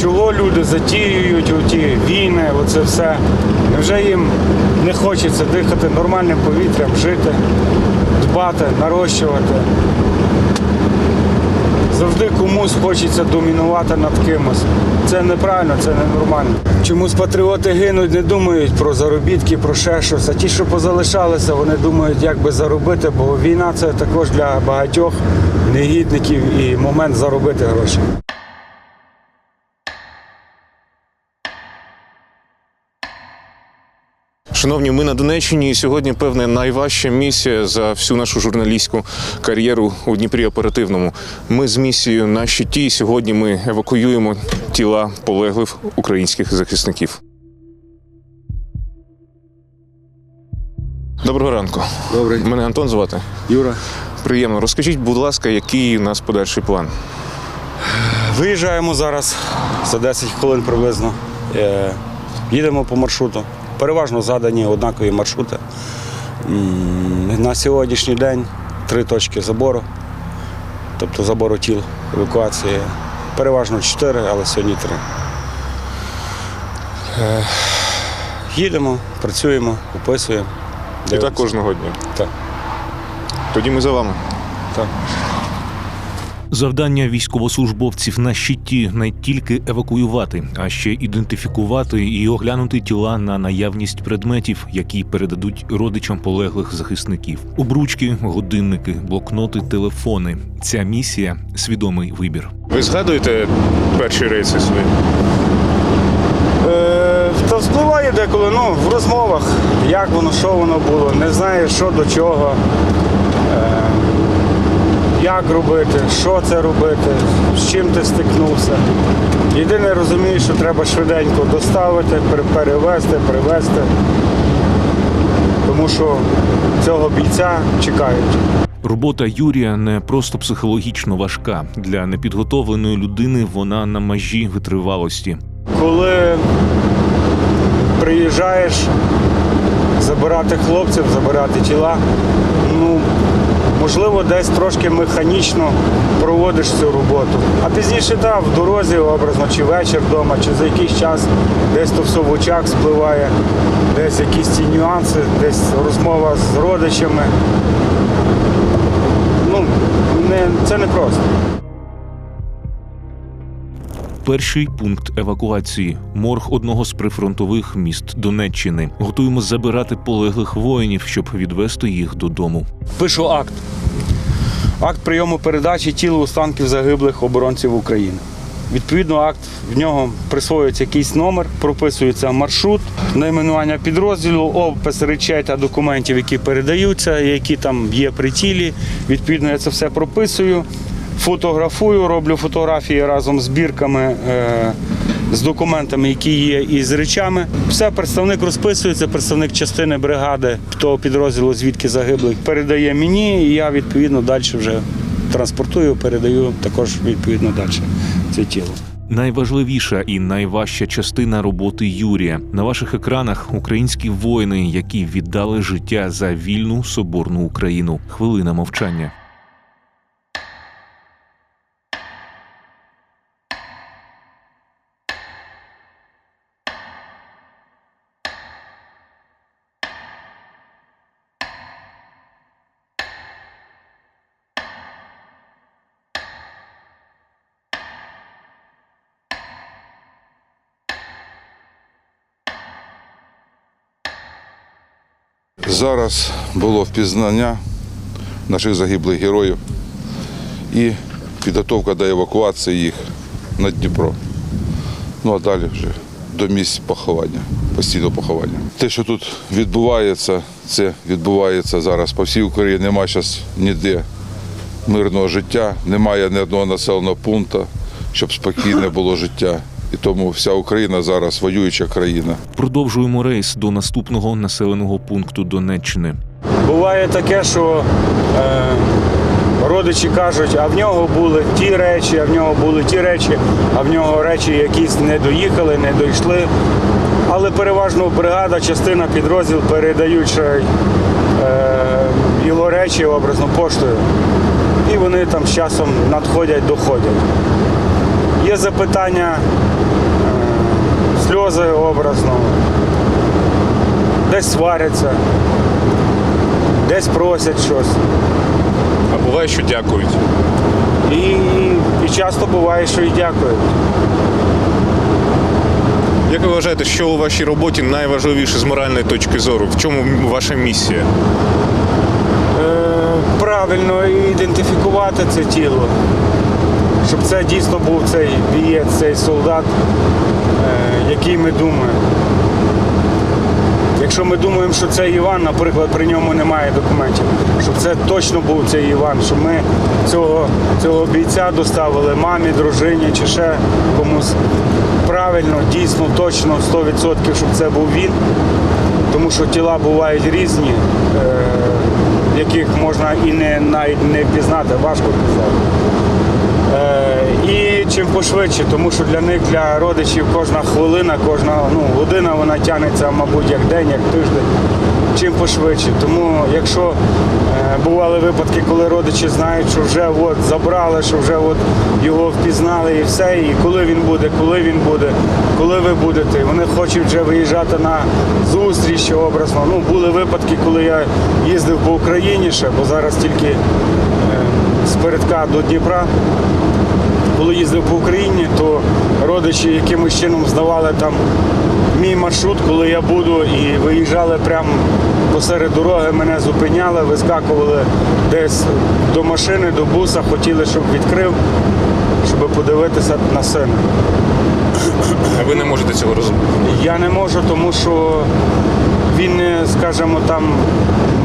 чого люди затіюють ті війни, оце все. Невже їм не хочеться дихати нормальним повітрям, жити, дбати, нарощувати? Завжди комусь хочеться домінувати над кимось. Це неправильно, це ненормально. Чомусь патріоти гинуть, не думають про заробітки, про ще щось. А ті, що позалишалися, вони думають, як би заробити, бо війна це також для багатьох негідників і момент заробити гроші. Шановні, ми на Донеччині і сьогодні, певне, найважча місія за всю нашу журналістську кар'єру у Дніпрі оперативному. Ми з місією на щиті. і Сьогодні ми евакуюємо тіла полеглих українських захисників. Доброго ранку. Добре, Мене Антон звати. Юра. Приємно. Розкажіть, будь ласка, який у нас подальший план? Виїжджаємо зараз за 10 хвилин приблизно. Е, Їдемо по маршруту. Переважно задані однакові маршрути. На сьогоднішній день три точки забору, тобто забору тіл, евакуації. Переважно чотири, але сьогодні три. Е, Їдемо, працюємо, описуємо. І так кожного дня. Так, Тоді ми за вами. так. Завдання військовослужбовців на щиті не тільки евакуювати, а ще ідентифікувати і оглянути тіла на наявність предметів, які передадуть родичам полеглих захисників. Обручки, годинники, блокноти, телефони. Ця місія свідомий вибір. Ви згадуєте перші рейси свої? Е, Та впливає деколи ну, в розмовах, як воно, що воно було, не знаю, що до чого, як робити, що це робити, з чим ти стикнувся. Єдине розумію, що треба швиденько доставити, перевезти, привезти, тому що цього бійця чекають. Робота Юрія не просто психологічно важка для непідготовленої людини. Вона на межі витривалості. коли приїжджаєш забирати хлопців, забирати тіла, ну, можливо, десь трошки механічно проводиш цю роботу. А пізніше так, в дорозі, образно, чи вечір вдома, чи за якийсь час десь то все в очах спливає, десь якісь ці нюанси, десь розмова з родичами. Ну, не, це не просто. Перший пункт евакуації морг одного з прифронтових міст Донеччини. Готуємо забирати полеглих воїнів, щоб відвести їх додому. Пишу акт. Акт прийому передачі тіл останків загиблих оборонців України. Відповідно, акт в нього присвоюється якийсь номер, прописується маршрут, найменування підрозділу, опис речей та документів, які передаються, які там є при тілі. Відповідно, я це все прописую, фотографую, роблю фотографії разом з бірками. Е- з документами, які є, і з речами. Все, представник розписується, представник частини бригади того підрозділу, звідки загиблих, передає мені, і я відповідно далі вже транспортую, передаю також відповідно далі це тіло. Найважливіша і найважча частина роботи Юрія на ваших екранах українські воїни, які віддали життя за вільну соборну Україну. Хвилина мовчання. Зараз було впізнання наших загиблих героїв і підготовка до евакуації їх на Дніпро. Ну а далі вже до місць поховання, постійного поховання. Те, що тут відбувається, це відбувається зараз по всій Україні. Немає зараз ніде мирного життя, немає ні одного населеного пункту, щоб спокійне було життя. І тому вся Україна зараз воююча країна. Продовжуємо рейс до наступного населеного пункту Донеччини. Буває таке, що е, родичі кажуть, а в нього були ті речі, а в нього були ті речі, а в нього речі якісь не доїхали, не дійшли. Але переважно бригада, частина підрозділ й, е, його речі образно поштою. І вони там з часом надходять, доходять. Є запитання, е, сльози образно, десь сваряться, десь просять щось. А буває, що дякують. І, і часто буває, що і дякують. Як ви вважаєте, що у вашій роботі найважливіше з моральної точки зору? В чому ваша місія? Е, правильно ідентифікувати це тіло, щоб це дійсно був цей бієць, цей солдат, е, який ми думаємо. Якщо ми думаємо, що це Іван, наприклад, при ньому немає документів, щоб це точно був цей Іван, щоб ми цього, цього бійця доставили мамі, дружині чи ще комусь правильно, дійсно, точно, 100%, щоб це був він. Тому що тіла бувають різні, е, яких можна і не навіть не впізнати, важко впізнати. Е, І чим пошвидше, тому що для них, для родичів, кожна хвилина, кожна ну, година вона тягнеться, мабуть, як день, як тиждень. Чим пошвидше. Тому якщо е, бували випадки, коли родичі знають, що вже от забрали, що вже от його впізнали і все, і коли він буде, коли він буде, коли ви будете, вони хочуть вже виїжджати на зустріч образно. Ну, були випадки, коли я їздив по Україні ще, бо зараз тільки е, з передка до Дніпра. Коли їздив по Україні, то родичі якимось чином здавали там мій маршрут, коли я буду, і виїжджали прямо посеред дороги, мене зупиняли, вискакували десь до машини, до буса, хотіли, щоб відкрив, щоб подивитися на сина. А ви не можете цього розуміти. Я не можу, тому що він, е, скажімо, там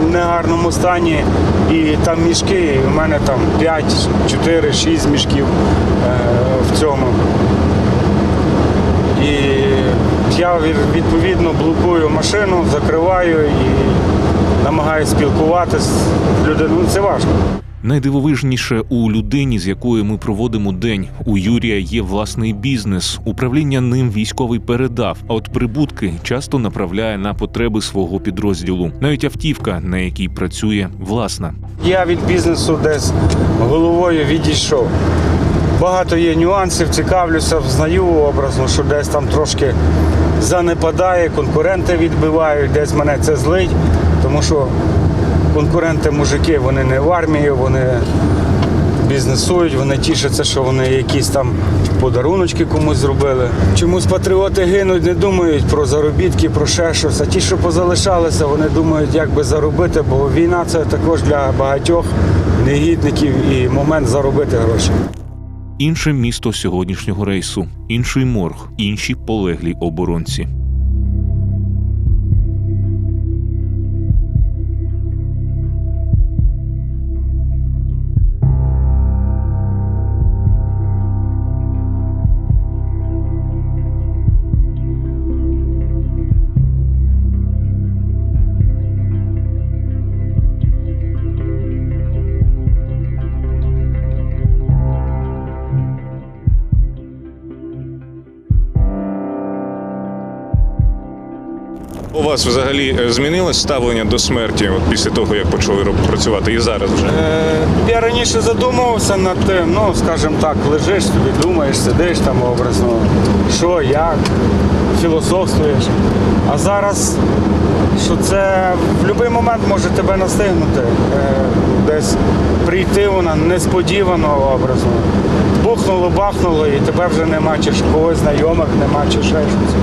в негарному стані, і там мішки, в мене там 5, 4, 6 мішків е, в цьому. І я відповідно блокую машину, закриваю і намагаюся спілкуватися з людиною. Ну, Це важко. Найдивовижніше у людині, з якою ми проводимо день. У Юрія є власний бізнес. Управління ним військовий передав. А от прибутки часто направляє на потреби свого підрозділу. Навіть автівка, на якій працює, власна. Я від бізнесу десь головою відійшов. Багато є нюансів, цікавлюся, взнаю образно, що десь там трошки занепадає, конкуренти відбивають, десь мене це злить, тому що конкуренти мужики, вони не в армії, вони бізнесують, вони тішаться, що вони якісь там подаруночки комусь зробили. Чомусь патріоти гинуть, не думають про заробітки, про ще щось. А ті, що позалишалися, вони думають, як би заробити, бо війна це також для багатьох негідників і момент заробити гроші. Інше місто сьогоднішнього рейсу, інший морг, інші полеглі оборонці. Вас взагалі е, змінилось ставлення до смерті от після того, як почали працювати і зараз вже? Е, Я раніше задумувався над тим, ну, скажімо так, лежиш собі, думаєш, сидиш там образно, що, як, філософствуєш. А зараз, що це в будь-який момент може тебе настигнути, е, десь прийти вона несподівано образно. Бухнуло, бахнуло, і тебе вже нема, чи когось знайомих нема, чи ще щось.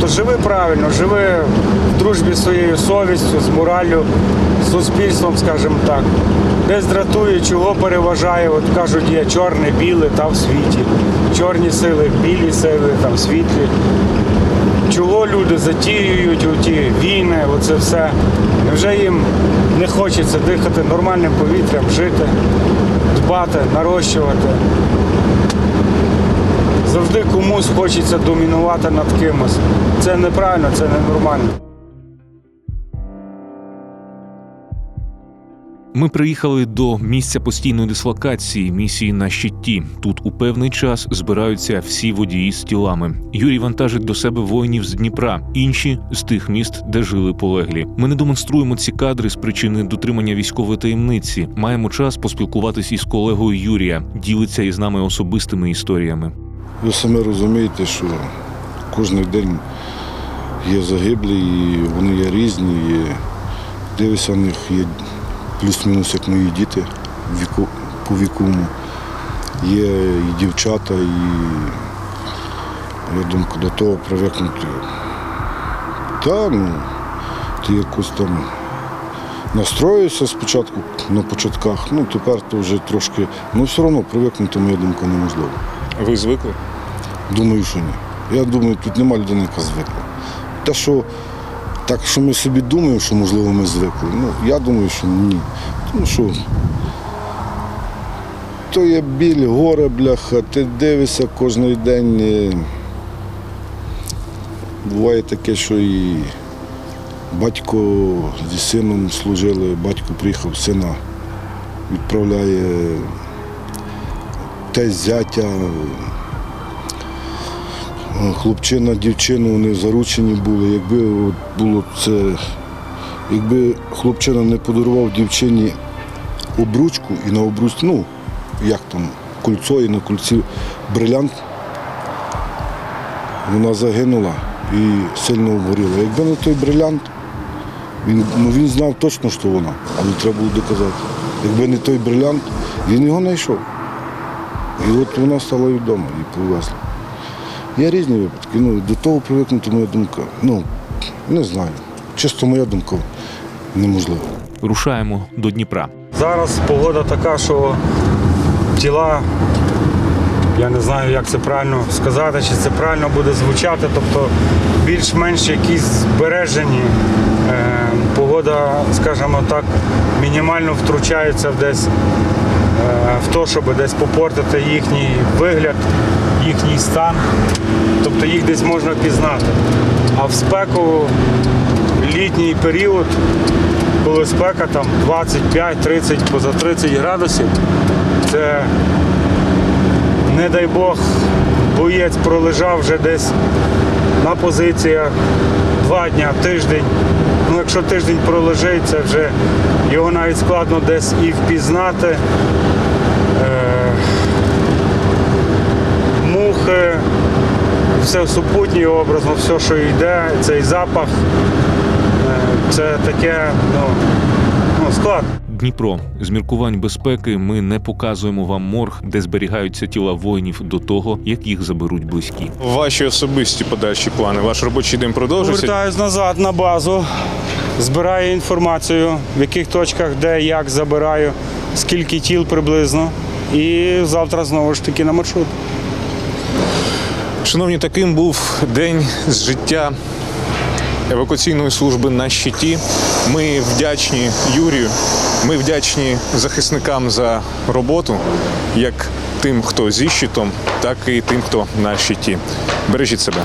Тобто живи правильно, живи в дружбі з своєю совістю, з мораллю, з суспільством, скажімо так. Десь дратує, чого переважає. От кажуть, є чорне, біле та в світі. Чорні сили, білі сили, там світлі. Чого люди затіюють у ті війни, оце все. Невже їм не хочеться дихати нормальним повітрям, жити, дбати, нарощувати? Завжди комусь хочеться домінувати над кимось. Це неправильно, це ненормально. Ми приїхали до місця постійної дислокації місії на щиті. Тут у певний час збираються всі водії з тілами. Юрій вантажить до себе воїнів з Дніпра, інші з тих міст, де жили полеглі. Ми не демонструємо ці кадри з причини дотримання військової таємниці. Маємо час поспілкуватись із колегою Юрія. Ділиться із нами особистими історіями. Ви самі розумієте, що кожен день є загиблі, і вони є різні. І дивишся, у них є плюс-мінус, як мої діти віку, по віковому. Є і дівчата, і я думаю, до того привикнути. Та, ну, ти якось там настроївся спочатку на початках, ну тепер то вже трошки, ну все одно привикнути, моя думка, неможливо. Ви звикли? Думаю, що ні. Я думаю, тут нема людини, яка звикла. Те, що так, що ми собі думаємо, що можливо ми звикли. Ну, я думаю, що ні. Тому що то є біль, горе, бляха, ти дивишся кожен день. Буває таке, що і батько зі сином служили, батько приїхав, сина відправляє тесть зятя. Хлопчина, дівчина, вони заручені були. Якби от було це, якби хлопчина не подарував дівчині обручку і на обручці, ну, як там, кольцо і на кольці брилянт, вона загинула і сильно обгоріла. Якби не той брилянт, він, ну, він знав точно, що вона, але треба було доказати. Якби не той брилянт, він його знайшов. І от вона стала відома і повезла. Є різні випадки. Ну, до того привикнути моя думка. Ну, не знаю. Чисто моя думка неможливо. Рушаємо до Дніпра. Зараз погода така, що тіла, я не знаю, як це правильно сказати, чи це правильно буде звучати, тобто більш-менш якісь збережені. Е, Погода, скажімо так, мінімально втручається десь в те, щоб десь попортити їхній вигляд, їхній стан. Тобто їх десь можна пізнати. А в спеку літній період коли спека там 25-30, поза 30 градусів, це, не дай Бог, боєць пролежав вже десь на позиціях два дня, тиждень. Ну, якщо тиждень пролежить, це вже його навіть складно десь і впізнати. Е, мухи, все супутнє образно, все, що йде, цей запах. Е, Це таке ну, ну, складно. Дніпро з міркувань безпеки ми не показуємо вам морг, де зберігаються тіла воїнів до того, як їх заберуть близькі. Ваші особисті подальші плани. Ваш робочий день продовжується. Повертаюсь назад на базу, збираю інформацію, в яких точках, де, як забираю, скільки тіл приблизно. І завтра знову ж таки на маршрут. Шановні, таким був день з життя евакуаційної служби на щиті. Ми вдячні Юрію. Ми вдячні захисникам за роботу, як тим, хто зі щитом, так і тим, хто на щиті. Бережіть себе.